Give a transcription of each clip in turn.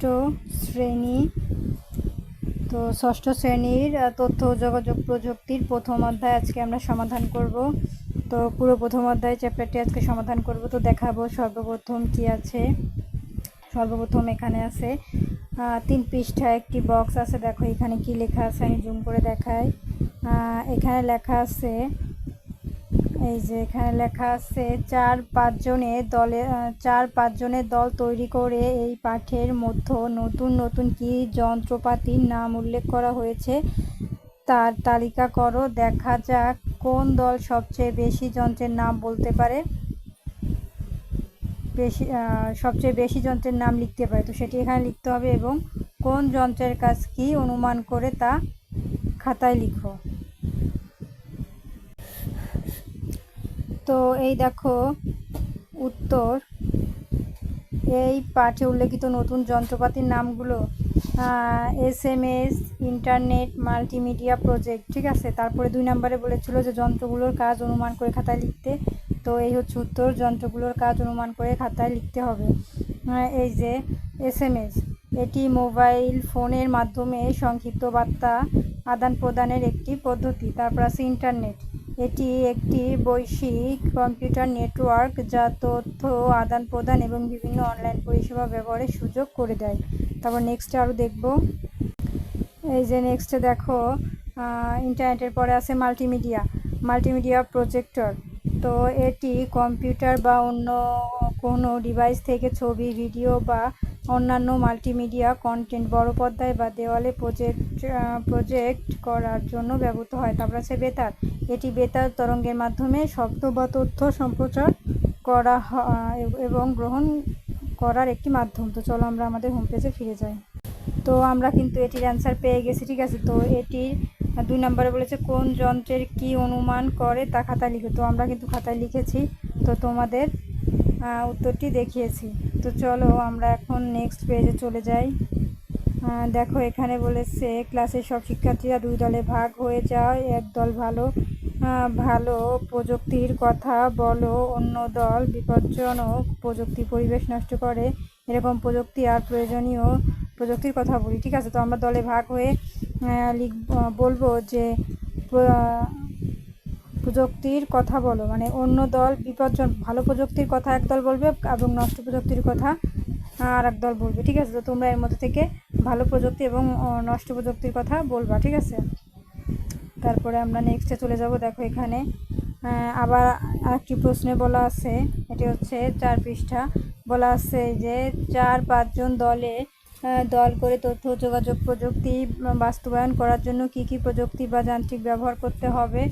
ষষ্ঠ শ্রেণি। তো ষষ্ঠ শ্রেণির তথ্য যোগাযোগ প্রযুক্তির প্রথম অধ্যায় আজকে আমরা সমাধান করব। তো পুরো প্রথম অধ্যায় চ্যাপ্টারটি আজকে সমাধান করব। তো দেখাবো সর্বপ্রথম কি আছে। সর্বপ্রথম এখানে আছে তিন পৃষ্ঠা একটি বক্স আছে। দেখো এখানে কি লেখা আছে, আমি জুম করে দেখাই। এখানে লেখা আছে এই যে এখানে লেখা আছে, চার পাঁচজনের দলে চার পাঁচজনের দল তৈরি করে এই পাঠের মধ্যে নতুন নতুন কি যন্ত্রপাতির নাম উল্লেখ করা হয়েছে তার তালিকা করো। দেখা যাক কোন দল সবচেয়ে বেশি যন্ত্রের নাম বলতে পারে। বেশি সবচেয়ে বেশি যন্ত্রের নাম লিখতে পারে। তো সেটি এখানে লিখতে হবে এবং কোন যন্ত্রের কাজ কি অনুমান করে তা খাতায় লিখো। তো এই দেখো, উত্তর। এই পাঠে উল্লেখিত নতুন যন্ত্রপাতির নামগুলো S M S, internet, multimedia project, ঠিক আছে? তারপরে দুই নম্বরে বলেছিল যে যন্ত্রগুলোর কাজ অনুমান করে খাতায় লিখতে। তো এই হচ্ছে উত্তর, যন্ত্রগুলোর কাজ অনুমান করে খাতায় লিখতে হবে। এই যে এস এম এস, এটি মোবাইল ফোনের মাধ্যমে সংক্ষিপ্ত বার্তা আদান প্রদানের একটি পদ্ধতি। তারপর আছে ইন্টারনেট। এটি একটি বৈশ্বিক কম্পিউটার নেটওয়ার্ক যা তথ্য আদান প্রদান এবং বিভিন্ন অনলাইন পরিষেবা ব্যবহারের সুযোগ করে দেয়। তারপর নেক্সটে আরও দেখব। এই যে নেক্সটে দেখো ইন্টারনেটের পরে আছে মাল্টিমিডিয়া মাল্টিমিডিয়া প্রজেক্টর তো এটি কম্পিউটার বা অন্য কোনো ডিভাইস থেকে ছবি ভিডিও বা অন্যান্য মাল্টিমিডিয়া কন্টেন্ট বড় পর্দায় বা দেওয়ালে প্রজেক্ট প্রজেক্ট করার জন্য ব্যবহৃত হয়। তারপর আছে বেতার। এটি বেতার তরঙ্গের মাধ্যমে শব্দ বা তথ্য সম্প্রচার করা এবং গ্রহণ করার একটি মাধ্যম। তো চলো আমরা আমাদের হোম পেজে ফিরে যাই। তো আমরা কিন্তু এটির অ্যান্সার পেয়ে গেছি, ঠিক আছে? তো এটির দুই নম্বরে বলেছে, কোন যন্ত্রের কি অনুমান করে তা খাতায় লিখে। তো আমরা কিন্তু খাতায় লিখেছি। তো তোমাদের উত্তরটি দেখিয়েছি। তো চলো আমরা এখন নেক্সট পেজে চলে যাই। দেখো এখানে বলেছে ক্লাসের সব শিক্ষার্থীরা দুই দলে ভাগ হয়ে যায়। এক দল ভালো ভালো প্রযুক্তির কথা বলো, অন্য দল বিপজ্জনক প্রযুক্তি পরিবেশ নষ্ট করে। এরকম প্রযুক্তি আর প্রয়োজনীয় প্রযুক্তির কথা বলি, ঠিক আছে? তো আমরা দলে ভাগ হয়ে লিখ বলব যে প্রযুক্তির কথা বলো মানে অন্য দল বিপজ্জন, ভালো প্রযুক্তির কথা এক দল বলবে এবং নষ্ট প্রযুক্তির কথা আর এক দল বলবে, ঠিক আছে? তো তোমরা এর মধ্যে থেকে ভালো প্রযুক্তি এবং নষ্ট প্রযুক্তির কথা বলবা, ঠিক আছে? তারপরে আমরা নেক্সটে চলে যাব। দেখো এখানে আবার আরেকটি প্রশ্নে বলা আছে, এটি হচ্ছে চার পৃষ্ঠা। বলা আছে যে চার পাঁচজন দলে দল করে তথ্য, যোগাযোগ, প্রযুক্তি, বাস্তবায়ন করার জন্য কি কি প্রযুক্তি বা যান্ত্রিক ব্যবহার করতে হবে?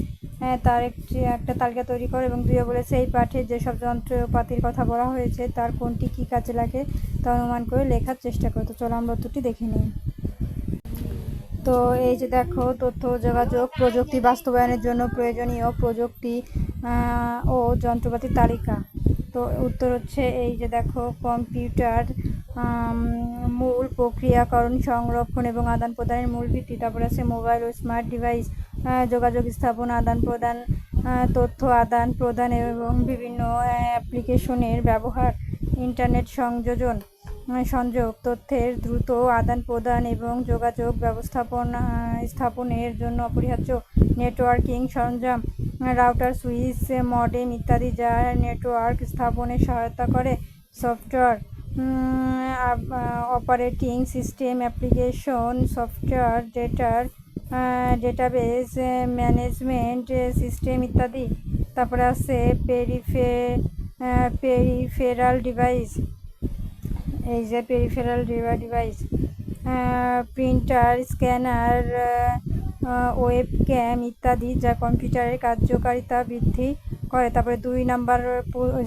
তার একটি, একটা তালিকা তৈরি করো এবং দুইয়ে বলেছে, এই পাঠে যেসব যন্ত্রপাতির কথা বলা হয়েছে, তার কোনটি কী কাজে লাগে তা অনুমান করে লেখার চেষ্টা করো। তো চলো আমরা উত্তরটি দেখে নিই। তো এই যে দেখো, তথ্য, যোগাযোগ, প্রযুক্তি বাস্তবায়নের জন্য প্রয়োজনীয় প্রযুক্তি ও যন্ত্রপাতির তালিকা। তো উত্তর হচ্ছে এই যে দেখো, কম্পিউটার মূল প্রক্রিয়াকরণ, সংরক্ষণ এবং আদান প্রদানের মূল ভিত্তি। তারপর আছে মোবাইল ও স্মার্ট ডিভাইস। যোগাযোগ স্থাপন, আদান প্রদান তথ্য আদান প্রদান এবং বিভিন্ন অ্যাপ্লিকেশনের ব্যবহার ইন্টারনেট সংযোজন সংযোগ, তথ্যের দ্রুত আদান প্রদান এবং যোগাযোগ ব্যবস্থাপন স্থাপনের জন্য অপরিহার্য নেটওয়ার্কিং সরঞ্জাম রাউটার সুইচ মডেম ইত্যাদি যা নেটওয়ার্ক স্থাপনে সহায়তা করে software operating system application software ডেটার ডেটাবেস ম্যানেজমেন্ট সিস্টেম ইত্যাদি। তারপরে আছে পেরিফে পেরিফেরাল ডিভাইস এই যে peripheral device printer scanner webcam ইত্যাদি যা কম্পিউটারের কার্যকারিতা বৃদ্ধি করে। তারপরে দুই নাম্বার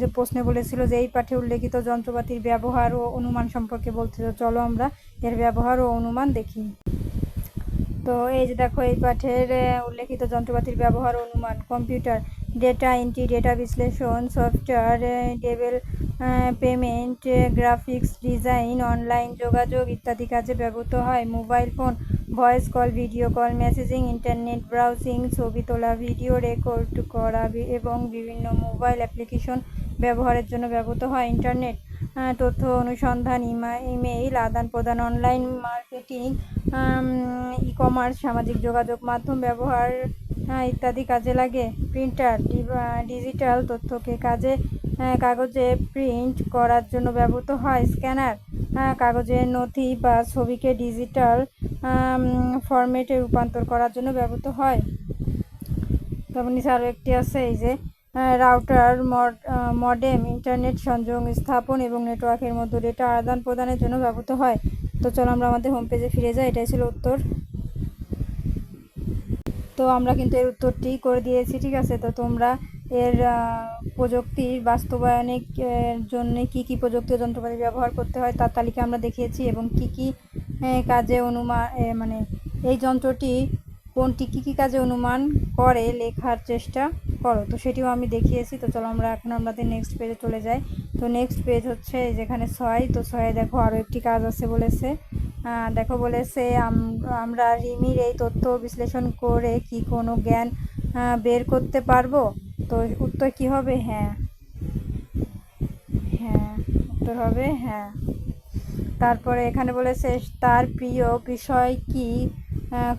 যে প্রশ্নে বলেছিল যে এই পাঠে উল্লেখিত যন্ত্রপাতির ব্যবহার ও অনুমান সম্পর্কে বলতে তো চলো আমরা এর ব্যবহার ও অনুমান দেখি। তো এই যে দেখো, এই পাঠের উল্লেখিত যন্ত্রপাতির ব্যবহার, অনুমান, কম্পিউটার, ডেটা এন্ট্রি, ডেটা বিশ্লেষণ, software development graphics, design, online যোগাযোগ ইত্যাদি কাজে ব্যবহৃত হয়। Mobile phone, voice call, video call, messaging, internet browsing, ছবি তোলা, ভিডিও রেকর্ড করা এবং বিভিন্ন মোবাইল অ্যাপ্লিকেশন ব্যবহারের জন্য ব্যবহৃত হয়। ইন্টারনেট তথ্য অনুসন্ধান, ইমা- ইমেইল আদান প্রদান অনলাইন মার্কেটিং ই কমার্স সামাজিক যোগাযোগ মাধ্যম ব্যবহার আহ, ইত্যাদি কাজে লাগে। প্রিন্টার ডিজিটাল তথ্যকে কাজে আহ, কাগজে প্রিন্ট করার জন্য ব্যবহৃত হয়। স্ক্যানার কাগজের নথি বা ছবিকে ডিজিটাল ফরম্যাটে রূপান্তর করার জন্য ব্যবহৃত হয়। নিচে আরও একটি আছে এই যে রাউটার মডেম ইন্টারনেট সংযোগ স্থাপন এবং নেটওয়ার্কের মধ্যে ডেটা আদান প্রদানের জন্য ব্যবহৃত হয়। তো চলো আমরা আমাদের হোম পেজে ফিরে যাই, এটাই ছিল উত্তর। তো আমরা কিন্তু এর উত্তরটি করে দিয়েছি, ঠিক আছে? তো তোমরা এর প্রযুক্তির বাস্তবায়নের জন্য কি কি প্রযুক্তি যন্ত্রপাতি ব্যবহার করতে হয় তার তালিকা আমরা দেখিয়েছি এবং কি কি কাজে অনুমান মানে এই যন্ত্রটি কোনটি, কী কী কাজে অনুমান করে লেখার চেষ্টা করো। তো সেটিও আমি দেখিয়েছি। তো চলো আমরা এখন আমাদের নেক্সট পেজে চলে যাই। তো নেক্সট পেজ হচ্ছে যেখানে ছয়, তো ছয়ে দেখো আরও একটি কাজ আছে বলেছে। দেখো বলেছে আমরা রিমির এই তথ্য বিশ্লেষণ করে কি কোনো জ্ঞান বের করতে পারব? তো উত্তর কি হবে? হ্যাঁ। হ্যাঁ উত্তর হবে হ্যাঁ। তারপরে এখানে বলেছে, তার প্রিয় বিষয় কি?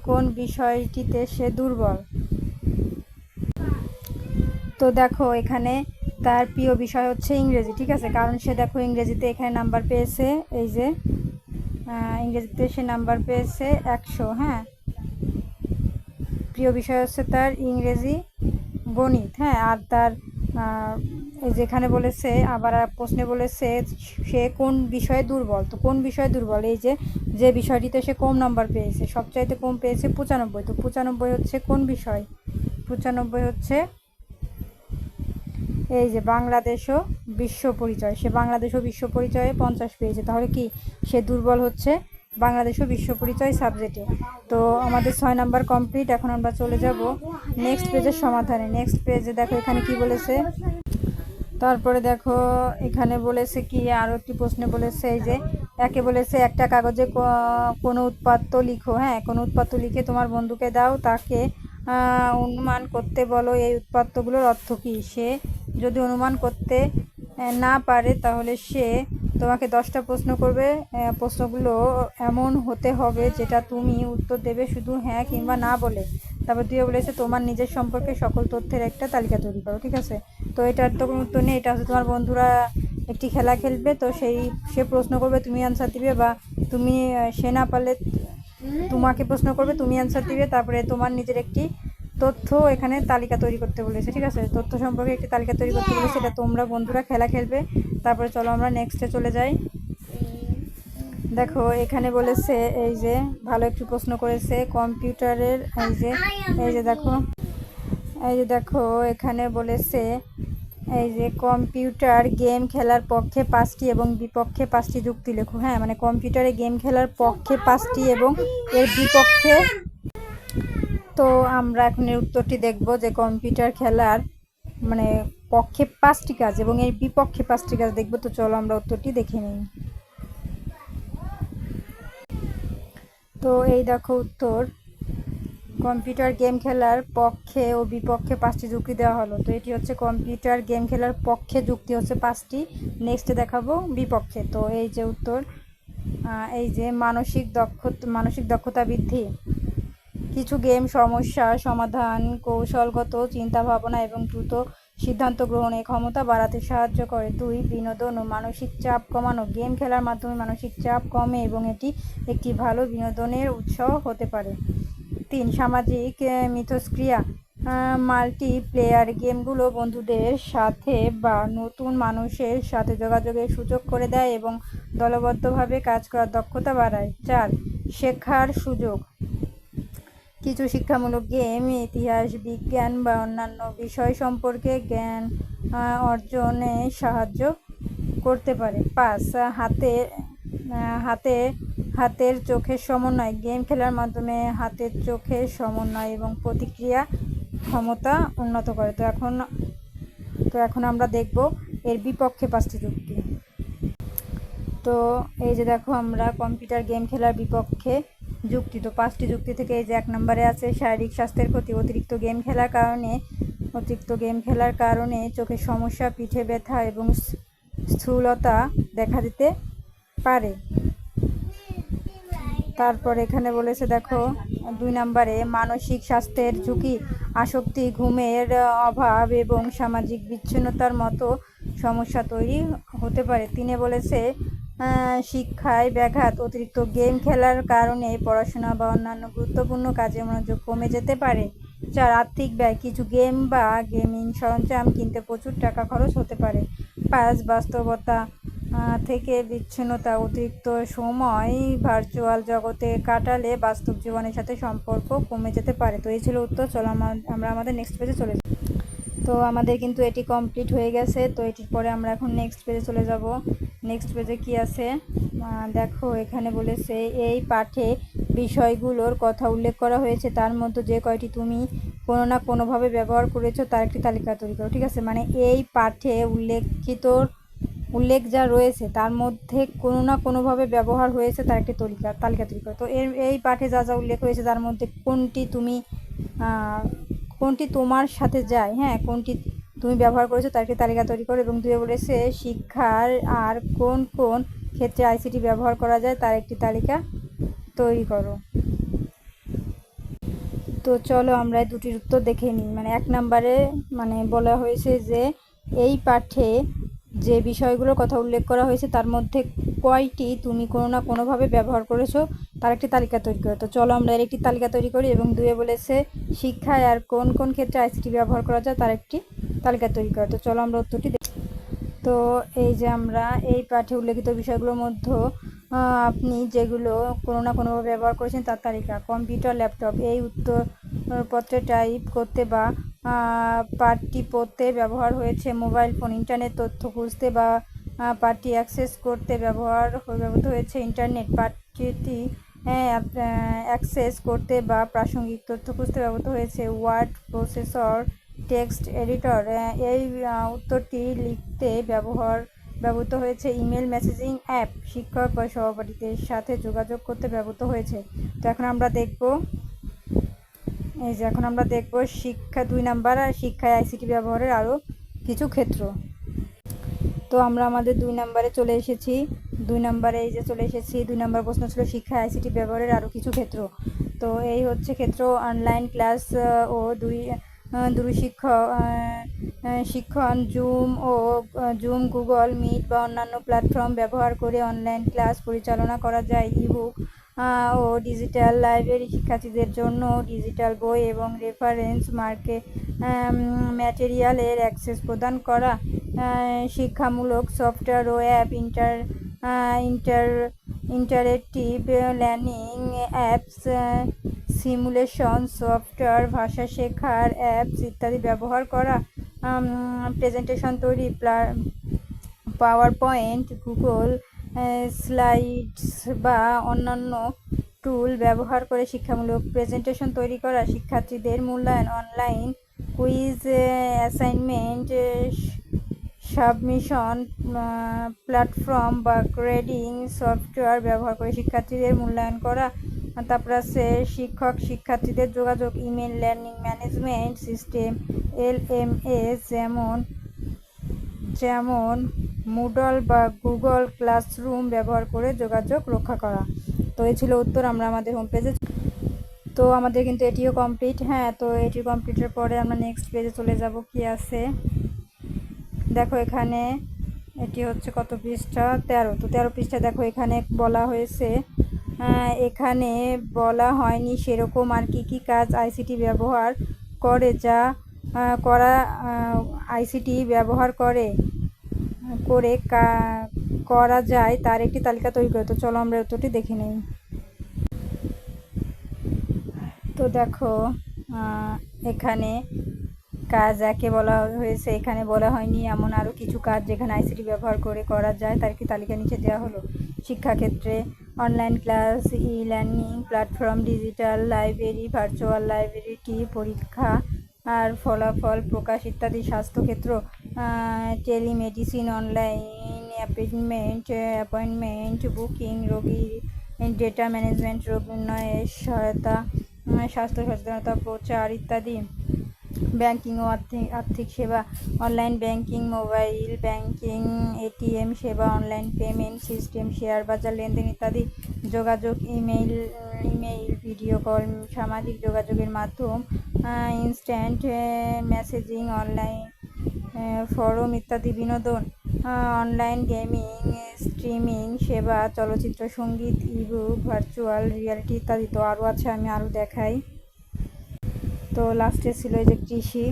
কোন বিষয়টিতে সে দুর্বল? তো দেখো এখানে তার প্রিয় বিষয় হচ্ছে ইংরেজি, ঠিক আছে? কারণ সে দেখো ইংরেজিতে এখানে নাম্বার পেয়েছে, এই যে ইংরেজিতে সে নাম্বার পেয়েছে একশো হ্যাঁ? প্রিয় বিষয় হচ্ছে তার ইংরেজি গণিত হ্যাঁ? আর তার এই যেখানে বলেছে, আবার প্রশ্নে বলেছে, সে কোন বিষয়ে দুর্বল? তো কোন বিষয়ে দুর্বল? এই যে যে বিষয়টিতে সে কম নাম্বার পেয়েছে, সবচাইতে কম পেয়েছে পঁচানব্বই। তো পঁচানব্বই হচ্ছে কোন বিষয়? পঁচানব্বই হচ্ছে এই যে বাংলাদেশ ও বিশ্ব পরিচয়, সে বাংলাদেশ ও বিশ্ব পরিচয়ে পঞ্চাশ পেয়েছে। তাহলে কি সে দুর্বল হচ্ছে? বাংলাদেশ ও বিশ্ব পরিচয় সাবজেক্টে তো আমাদের ছয় নাম্বার কমপ্লিট এখন আমরা চলে যাব নেক্সট পেজের সমাধানে। নেক্সট পেজে দেখো এখানে কি বলেছে? তারপরে দেখো এখানে বলেছে কি আরও একটি প্রশ্নে বলেছে এই যে, একে বলেছে, একটা কাগজে কোনো উৎপাত্ত লিখো। হ্যাঁ কোনো উৎপাত্ত লিখে তোমার বন্ধুকে দাও, তাকে অনুমান করতে বলো, এই উৎপাত্তগুলোর অর্থ কী? সে যদি অনুমান করতে না পারে, তাহলে সে তোমাকে দশটা প্রশ্ন করবে। প্রশ্নগুলো এমন হতে হবে যেটা তুমি উত্তর দেবে শুধু হ্যাঁ কিংবা না বলে। তারপর দুইয়ে বলেছে, তোমার নিজের সম্পর্কে সকল তথ্যের একটা তালিকা তৈরি করো, ঠিক আছে? তো এটার তো কোনো উত্তর নেই। এটা হচ্ছে তোমার বন্ধুরা একটি খেলা খেলবে, তো সেই, সে প্রশ্ন করবে, তুমি অ্যান্সার দিবে, বা তুমি সে না পারলে তোমাকে প্রশ্ন করবে, তুমি অ্যান্সার দিবে। তারপরে তোমার নিজের একটি তথ্য এখানে তালিকা তৈরি করতে বলেছে, ঠিক আছে? তথ্য সম্পর্কে একটি তালিকা তৈরি করতে বলেছে, এটা তোমরা বন্ধুরা খেলা খেলবে। তারপরে চলো আমরা নেক্সটে চলে যাই। দেখো, এখানে বলেছে, এই যে, ভালো একটি প্রশ্ন করেছে, কম্পিউটারের, এই যে এই যে দেখো, এই যে দেখো, এখানে বলেছে, এই যে, কম্পিউটার গেম খেলার পক্ষে পাঁচটি এবং বিপক্ষে পাঁচটি যুক্তি লেখো। হ্যাঁ মানে কম্পিউটারে গেম খেলার পক্ষে পাঁচটি এবং এর বিপক্ষে তো আমরা এখন এর উত্তরটি দেখব যে কম্পিউটার খেলার মানে পক্ষে পাঁচটি কাজ এবং এর বিপক্ষে পাঁচটি কাজ দেখব। তো চলো আমরা উত্তরটি দেখে নিই। তো এই দেখো উত্তর। কম্পিউটার গেম খেলার পক্ষে ও বিপক্ষে পাঁচটি যুক্তি দেওয়া হলো। তো এটি হচ্ছে কম্পিউটার গেম খেলার পক্ষে যুক্তি হচ্ছে পাঁচটি। নেক্সটে দেখাবো বিপক্ষে। তো এই যে উত্তর এই যে মানসিক দক্ষতা মানসিক দক্ষতা বৃদ্ধি। কিছু গেম সমস্যা, সমাধান, কৌশলগত চিন্তা ভাবনা এবং দ্রুত সিদ্ধান্ত গ্রহণে ক্ষমতা বাড়াতে সাহায্য করে। দুই, বিনোদন ও মানসিক চাপ কমানো। গেম খেলার মাধ্যমে মানসিক চাপ কমে এবং এটি একটি ভালো বিনোদনের উৎস হতে পারে। তিন, সামাজিক মিথস্ক্রিয়া। মাল্টিপ্লেয়ার গেমগুলো বন্ধুদের সাথে বা নতুন মানুষের সাথে যোগাযোগের সুযোগ করে দেয় এবং দলবদ্ধভাবে কাজ করার দক্ষতা বাড়ায়। চার, শেখার সুযোগ। কিছু শিক্ষামূলক গেম, ইতিহাস, বিজ্ঞান বা অন্যান্য বিষয় সম্পর্কে জ্ঞান অর্জনে সাহায্য করতে পারে। পাঁচ হাতে হাতে, হাতের চোখের সমন্বয়। গেম খেলার মাধ্যমে হাতের চোখের সমন্বয় এবং প্রতিক্রিয়া ক্ষমতা উন্নত করে। তো এখন তো এখন আমরা দেখব এর বিপক্ষে পাঁচটি যুক্তি। তো এই যে দেখো, আমরা কম্পিউটার গেম খেলার বিপক্ষে যুক্তি, তো পাঁচটি যুক্তি থেকে এই যে এক নম্বরে আছে, শারীরিক স্বাস্থ্যের ক্ষতি, অতিরিক্ত গেম খেলার কারণে, অতিরিক্ত গেম খেলার কারণে চোখের সমস্যা, পিঠে ব্যথা এবং স্থূলতা দেখা দিতে পারে। তারপর এখানে বলেছে, দেখো, দুই নম্বরে, মানসিক স্বাস্থ্যের ঝুঁকি, আসক্তি, ঘুমের অভাব এবং সামাজিক বিচ্ছিন্নতার মতো সমস্যা তৈরি হতে পারে। তিনে বলেছে শিক্ষায় ব্যাঘাত, অতিরিক্ত গেম খেলার কারণে পড়াশোনা বা অন্যান্য গুরুত্বপূর্ণ কাজে মনোযোগ কমে যেতে পারে। চার আর্থিক ব্যয়, কিছু গেম বা গেমিং সরঞ্জাম কিনতে প্রচুর টাকা খরচ হতে পারে। পাঁচ বাস্তবতা থেকে বিচ্ছিন্নতা, অতিরিক্ত সময় ভার্চুয়াল জগতে কাটালে বাস্তব জীবনের সাথে সম্পর্ক কমে যেতে পারে। তো এই ছিল উত্তর, চলো আমরা আমাদের নেক্সট পেজে চলে যাই। তো আমাদের কিন্তু এটি কমপ্লিট হয়ে গেছে। তো এটির পরে আমরা এখন নেক্সট পেজে চলে যাব। নেক্সট পেজে কি আছে? দেখো, এখানে বলেছে, এই পাঠে বিষয়গুলোর কথা উল্লেখ করা হয়েছে। তার মধ্যে যে কয়টি তুমি কোনো না কোনোভাবে ব্যবহার করেছ, তার একটি তালিকা তৈরি করো। ঠিক আছে? মানে এই পাঠে উল্লেখিত, উল্লেখ যা রয়েছে, তার মধ্যে কোনো না কোনোভাবে ব্যবহার হয়েছে, তার একটি তালিকা তালিকা তৈরি করো। তো এর, এই পাঠে যা যা উল্লেখ হয়েছে, তার মধ্যে কোনটি তুমি কোনটি তোমার সাথে যায়? হ্যাঁ কোনটি তুমি ব্যবহার করেছ তার একটি তালিকা তৈরি করো এবং দুয়ে বলেছে, শিক্ষার আর কোন কোন ক্ষেত্রে আইসিটি ব্যবহার করা যায় তার একটি তালিকা তৈরি করো। তো চলো আমরা দুটির উত্তর দেখে নিই। মানে এক নম্বরে মানে বলা হয়েছে যে, এই পাঠে যে বিষয়গুলোর কথা উল্লেখ করা হয়েছে তার মধ্যে কয়টি তুমি কোনো না কোনোভাবে ব্যবহার করেছ তার একটি তালিকা তৈরি করো। তো চলো আমরা এর একটি তালিকা তৈরি করি এবং দুয়ে বলেছে, শিক্ষায় আর কোন কোন ক্ষেত্রে আইসিটি ব্যবহার করা যায় তার একটি তালিকা তৈরি করো। তো চলো আমরা উত্তরটি দেখি। তো এই যে আমরা এই পাঠে উল্লেখিত বিষয়গুলোর মধ্যে আপনি যেগুলো কোনো না কোনোভাবে ব্যবহার করেছেন তার তালিকা, কম্পিউটার, ল্যাপটপ, এই উত্তরপত্রে টাইপ করতে বা পাঠটি পড়তে ব্যবহার হয়েছে, মোবাইল ফোন, ইন্টারনেট তথ্য খুঁজতে বা পাঠটি অ্যাক্সেস করতে ব্যবহার ব্যবহৃত হয়েছে, ইন্টারনেট, পাঠটি অ্যাক্সেস করতে বা প্রাসঙ্গিক তথ্য খুঁজতে ব্যবহৃত হয়েছে ওয়ার্ড প্রসেসর টেক্সট এডিটর এই উত্তরটি লিখতে ব্যবহার, ব্যবহৃত হয়েছে ইমেল মেসেজিং অ্যাপ শিক্ষক বা সহপাঠীদের সাথে যোগাযোগ করতে ব্যবহৃত হয়েছে। তো এখন আমরা দেখব, এই যে এখন আমরা দেখব শিক্ষা দুই নাম্বার আর শিক্ষায় আইসিটি ব্যবহারের আরও কিছু ক্ষেত্র। তো আমরা আমাদের দুই নাম্বারে চলে এসেছি। দুই নম্বরে এই যে চলে এসেছি দুই নম্বর প্রশ্ন ছিল শিক্ষা আইসিটি ব্যবহারের আরও কিছু ক্ষেত্র। তো এই হচ্ছে ক্ষেত্র অনলাইন ক্লাস ও দুই আহ, দূর শিক্ষক শিক্ষণ জুম ও জুম গুগল মিট বা অন্যান্য প্ল্যাটফর্ম ব্যবহার করে অনলাইন ক্লাস পরিচালনা করা যায়। ইবুক ও ডিজিটাল লাইব্রেরি শিক্ষার্থীদের জন্য ডিজিটাল বই এবং রেফারেন্স মার্কে ম্যাটেরিয়ালের অ্যাক্সেস প্রদান করা শিক্ষামূলক সফটওয়্যার ও app inter inter interactive learning apps simulation software ভাষা শেখার অ্যাপস ইত্যাদি ব্যবহার করা প্রেজেন্টেশন তৈরি পাওয়ার পয়েন্ট গুগল স্লাইডস বা অন্যান্য টুল ব্যবহার করে শিক্ষামূলক প্রেজেন্টেশন তৈরি করা, শিক্ষার্থীদের মূল্যায়ন online quiz assignment submission platform বা গ্রেডিং সফটওয়্যার ব্যবহার করে শিক্ষার্থীদের মূল্যায়ন করা তারপর আছে শিক্ষক শিক্ষার্থীদের যোগাযোগ, email learning management system L M S যেমন যেমন মুডল বা গুগল ক্লাসরুম ব্যবহার করে যোগাযোগ রক্ষা করা। তো এই ছিল উত্তর আমরা আমাদের হোম পেজে তো আমাদের কিন্তু এটিও কমপ্লিট হ্যাঁ তো এটি কমপ্লিটের পরে আমরা নেক্সট পেজে চলে যাব, কি আছে? দেখো এখানে এটি হচ্ছে কত পৃষ্ঠা? তেরো। তো তেরো পৃষ্ঠা দেখো এখানে বলা হয়েছে এখানে বলা হয়নি সেরকম আর কি কি কাজ আইসিটি ব্যবহার করে যা করা আইসিটি ব্যবহার করে করে করা যায় তার একটি তালিকা তৈরি করে। তো চলো আমরা উত্তরটি দেখে নেই। তো দেখো এখানে কাজ একে বলা হয়েছে এখানে বলা হয়নি। এমন আরও কিছু কাজ যেখানে আইসিটি ব্যবহার করে করা যায়, তার একটি তালিকা নিচে দেওয়া হলো? শিক্ষাক্ষেত্রে online class e learning platform digital library virtual লাইব্রেরিটি পরীক্ষা, আর ফলাফল প্রকাশ ইত্যাদি স্বাস্থ্যক্ষেত্র telemedicine online appointment appointment booking রোগীর ডেটা ম্যানেজমেন্ট রোগ নির্ণয়ের সহায়তা স্বাস্থ্য সচেতনতা প্রচার ইত্যাদি। ব্যাংকিং ও আর্থিক আর্থিক সেবা, online banking, mobile banking, ATM সেবা, অনলাইন পেমেন্ট সিস্টেম, শেয়ার বাজার লেনদেন ইত্যাদি যোগাযোগ, ইমেইল ইমেইল, ভিডিও কল, সামাজিক যোগাযোগের মাধ্যম ইনস্ট্যান্ট মেসেজিং অনলাইন ফরম ইত্যাদি বিনোদন অনলাইন গেমিং স্ট্রিমিং সেবা, চলচ্চিত্র, সংগীত ইবুক ভার্চুয়াল রিয়ালিটি ইত্যাদি তো আরও আছে, আমি আরও দেখাই। তো লাস্টে ছিল এই যে কৃষি।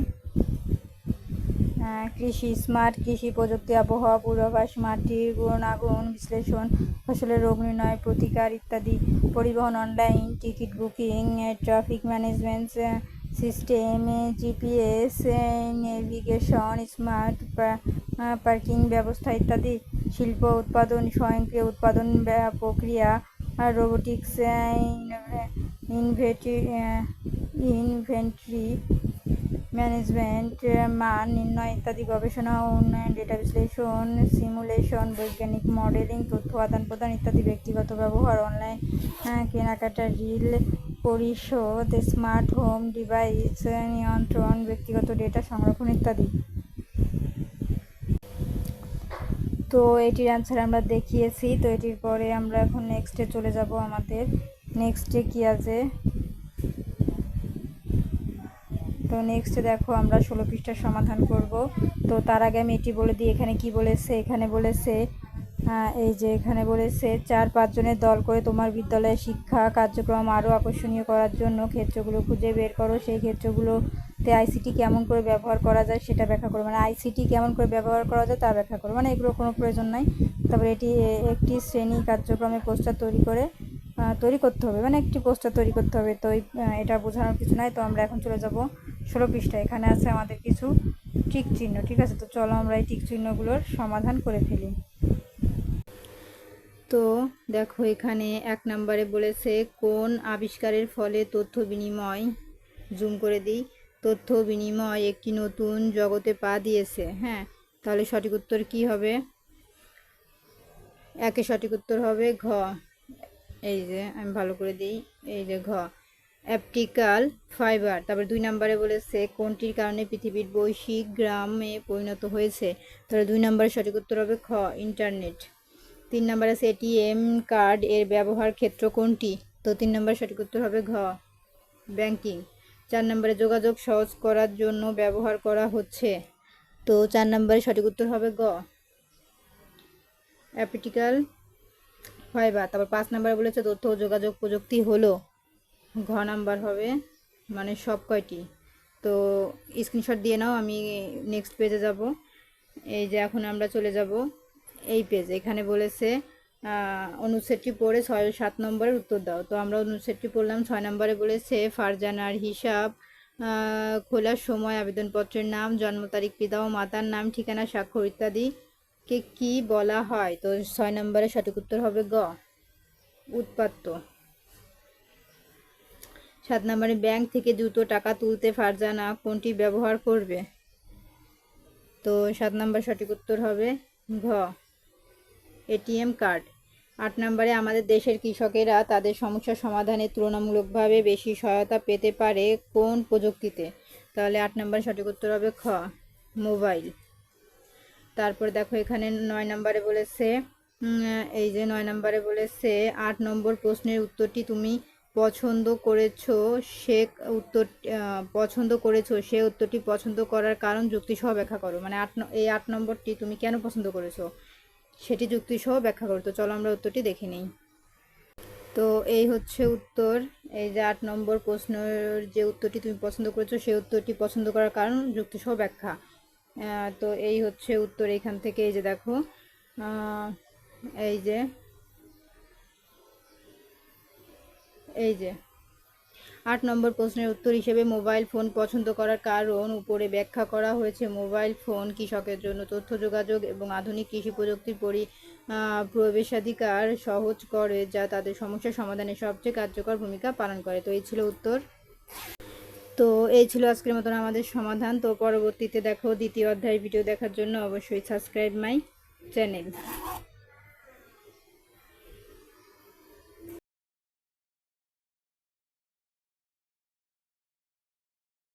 কৃষি স্মার্ট কৃষি প্রযুক্তি, আবহাওয়া, পূর্বাভাস মাটির গুণাগুণ বিশ্লেষণ, ফসলের রোগ নির্ণয়, প্রতিকার ইত্যাদি, পরিবহন online ticket booking traffic management system GPS navigation smart parking ব্যবস্থা ইত্যাদি, শিল্প উৎপাদন, স্বয়ংক্রিয় উৎপাদন প্রক্রিয়া রোবোটিক্স ইনভেটি ইনভেন্টরি ম্যানেজমেন্ট মান নির্ণয় ইত্যাদি গবেষণা ও উন্নয়ন ডেটা বিশ্লেষণ সিমুলেশন বৈজ্ঞানিক মডেলিং তথ্য আদান প্রদান ইত্যাদি ব্যক্তিগত ব্যবহার অনলাইন কেনাকাটা রিল পরিশোধ স্মার্ট হোম ডিভাইস নিয়ন্ত্রণ, ব্যক্তিগত ডেটা সংরক্ষণ ইত্যাদি। তো এটির অ্যান্সার আমরা দেখিয়েছি। তো এটির পরে আমরা এখন নেক্সটে চলে যাব আমাদের। নেক্সটে কী আছে? তো নেক্সট দেখো আমরা ষোলো পৃষ্ঠার সমাধান করব। তো তার আগে আমি এটি বলে দিই এখানে কি বলেছে? এখানে বলেছে আহ, এই যে এখানে বলেছে চার পাঁচজনের দল করে তোমার বিদ্যালয়ের শিক্ষা কার্যক্রম আরও আকর্ষণীয় করার জন্য ক্ষেত্রগুলো খুঁজে বের করো। সেই ক্ষেত্রগুলোতে আইসিটি কেমন করে ব্যবহার করা যায় সেটা ব্যাখ্যা করো। মানে আইসিটি কেমন করে ব্যবহার করা যায় তা ব্যাখ্যা করো। মানে এগুলো কোনো প্রয়োজন নাই। তারপরে এটি একটি শ্রেণি কার্যক্রমে পোস্টার তৈরি করে তৈরি করতে হবে। মানে একটি পোস্টার তৈরি করতে হবে। তো এটা বোঝানোর কিছু নাই। তো আমরা এখন চলে যাব ষোলো পৃষ্ঠা, এখানে আছে আমাদের কিছু টিক চিহ্ন, ঠিক আছে? তো চলো আমরা এই টিক চিহ্নগুলোর সমাধান করে ফেলি। তো দেখো এখানে এক নম্বরে বলেছে, কোন আবিষ্কারের ফলে তথ্য বিনিময়, জুম করে দিই, তথ্য বিনিময় একটি নতুন জগতে পা দিয়েছে হ্যাঁ? তাহলে সঠিক উত্তর কি হবে? একে সঠিক উত্তর হবে ঘ। এই যে, আমি ভালো করে দিই, এই যে ঘ। অ্যাপটিক্যাল ফাইবার, তারপর দুই নম্বরে বলেছে কোনটির কারণে পৃথিবীর বৈশ্বিক গ্রামে পরিণত হয়েছে। তাহলে দুই নম্বরে সঠিক উত্তর হবে খ, ইন্টারনেট। তিন নম্বর আছে এটিএম কার্ড, এর ব্যবহার ক্ষেত্র কোনটি? তো তিন নম্বর সঠিক উত্তর হবে ঘ, ব্যাংকিং। চার নম্বরে যোগাযোগ সহজ করার জন্য ব্যবহার করা হচ্ছে। তো চার নম্বরে সঠিক উত্তর হবে গ, অ্যাপটিক্যাল ফাইবার। তারপর পাঁচ নম্বরে বলেছে তথ্য যোগাযোগ প্রযুক্তি হলো। ঘ নাম্বার হবে মানে সব কয়টি? তো স্ক্রিনশট দিয়ে নাও, আমি নেক্সট পেজে যাব। এই যে এখন আমরা চলে যাব এই পেজ এখানে বলেছে অনুচ্ছেদটি পড়ে ছয় সাত নম্বরের উত্তর দাও। তো আমরা অনুচ্ছেদটি পড়লাম, ছয় নম্বরে বলেছে ফারজানার হিসাব খোলার সময়, আবেদনপত্রের নাম, জন্ম তারিখ পিতা ও মাতার নাম, ঠিকানা, স্বাক্ষর ইত্যাদি কে বলা হয়? তো ছয় নম্বরে সঠিক উত্তর হবে গ, উৎপাত্ত। সাত নম্বরে ব্যাংক থেকে দ্রুত টাকা তুলতে ফারজানা কোনটি ব্যবহার করবে? তো সাত নম্বর সঠিক উত্তর হবে ঘ। ATM card. আট নম্বরে আমাদের দেশের কৃষকেরা তাদের সমস্যা সমাধানে তুলনামূলকভাবে বেশি সহায়তা পেতে পারে কোন প্রযুক্তিতে? তাহলে আট নম্বর সঠিক উত্তর হবে খ, মোবাইল। তারপর দেখো এখানে নয় নম্বরে বলেছে এই যে নয় নম্বরে বলেছে, আট নম্বর প্রশ্নের উত্তরটি তুমি পছন্দ করেছ, সে উত্তর পছন্দ করেছ, সে উত্তরটি পছন্দ করার কারণ যুক্তিসহ ব্যাখ্যা করো। মানে আট এই আট নম্বরটি তুমি কেন পছন্দ করেছ? সেটি যুক্তিসহ ব্যাখ্যা করো। তো চলো আমরা উত্তরটি দেখে নিই। তো এই হচ্ছে উত্তর। এই যে আট নম্বর প্রশ্নের যে উত্তরটি তুমি পছন্দ করেছ সেই উত্তরটি পছন্দ করার কারণ যুক্তিসহ ব্যাখ্যা। তো এই হচ্ছে উত্তর এখান থেকে। এই যে দেখো এই যে এই যে, আট নম্বর প্রশ্নের উত্তর হিসেবে মোবাইল ফোন পছন্দ করার কারণ উপরে ব্যাখ্যা করা হয়েছে। মোবাইল ফোন কৃষকের জন্য তথ্য যোগাযোগ এবং আধুনিক কৃষি প্রযুক্তির পরি প্রবেশাধিকার সহজ করে, যা তাদের সমস্যা সমাধানে সবচেয়ে কার্যকর ভূমিকা পালন করে। তো এই ছিল উত্তর। তো এই ছিল আজকের মতন আমাদের সমাধান। তো পরবর্তীতে দেখো দ্বিতীয় অধ্যায়ের ভিডিও দেখার জন্য অবশ্যই সাবস্ক্রাইব মাই চ্যানেল।